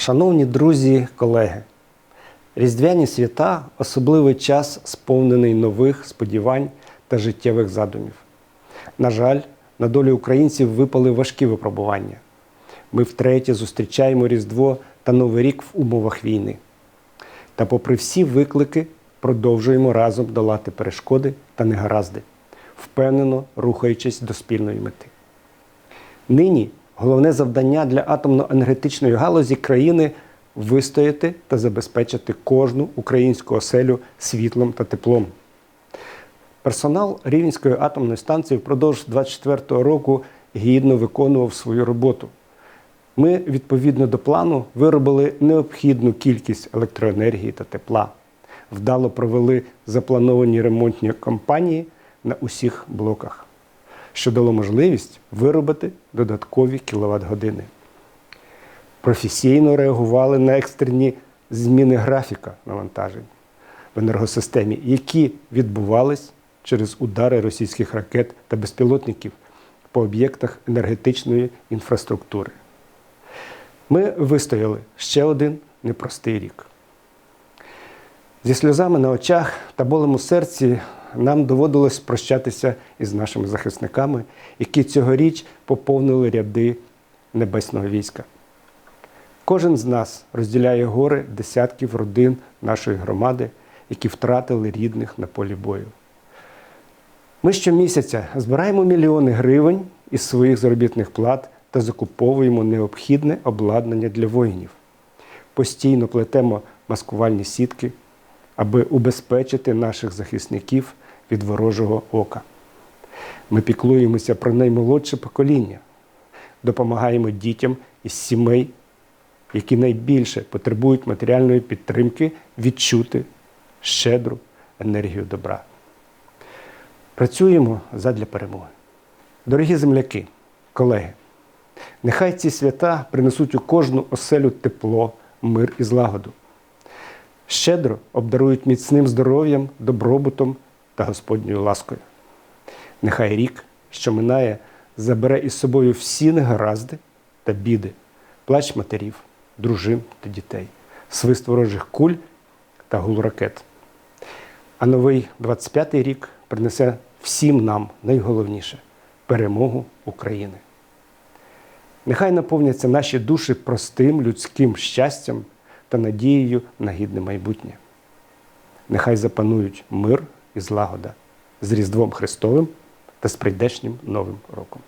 Шановні друзі, колеги, Різдвяні свята особливий час, сповнений нових сподівань та життєвих задумів. На жаль, на долю українців випали важкі випробування. Ми втретє зустрічаємо Різдво та Новий рік в умовах війни. Та, попри всі виклики, продовжуємо разом долати перешкоди та негаразди, впевнено рухаючись до спільної мети. Нині головне завдання для атомно-енергетичної галузі країни вистояти та забезпечити кожну українську оселю світлом та теплом. Персонал Рівненської атомної станції впродовж 24-го року гідно виконував свою роботу. Ми, відповідно до плану, виробили необхідну кількість електроенергії та тепла, вдало провели заплановані ремонтні кампанії на усіх блоках, що дало можливість виробити додаткові кіловат-години. Професійно реагували на екстрені зміни графіка навантажень в енергосистемі, які відбувались через удари російських ракет та безпілотників по об'єктах енергетичної інфраструктури. Ми вистояли ще один непростий рік. Зі сльозами на очах та болем у серці нам доводилось прощатися із нашими захисниками, які цьогоріч поповнили ряди небесного війська. Кожен з нас розділяє гори десятків родин нашої громади, які втратили рідних на полі бою. Ми щомісяця збираємо мільйони гривень із своїх заробітних плат та закуповуємо необхідне обладнання для воїнів. Постійно плетемо маскувальні сітки, аби убезпечити наших захисників від ворожого ока. Ми піклуємося про наймолодше покоління, допомагаємо дітям із сімей, які найбільше потребують матеріальної підтримки, відчути щедру енергію добра. Працюємо задля перемоги. Дорогі земляки, колеги, нехай ці свята принесуть у кожну оселю тепло, мир і злагоду. Щедро обдарують міцним здоров'ям, добробутом та Господньою ласкою. Нехай рік, що минає, забере із собою всі негаразди та біди, плач матерів, дружин та дітей, свист ворожих куль та гул ракет. А новий 25-й рік принесе всім нам найголовніше перемогу України. Нехай наповняться наші душі простим людським щастям та надією на гідне майбутнє. Нехай запанують мир і злагода з Різдвом Христовим та з прийдешнім Новим роком.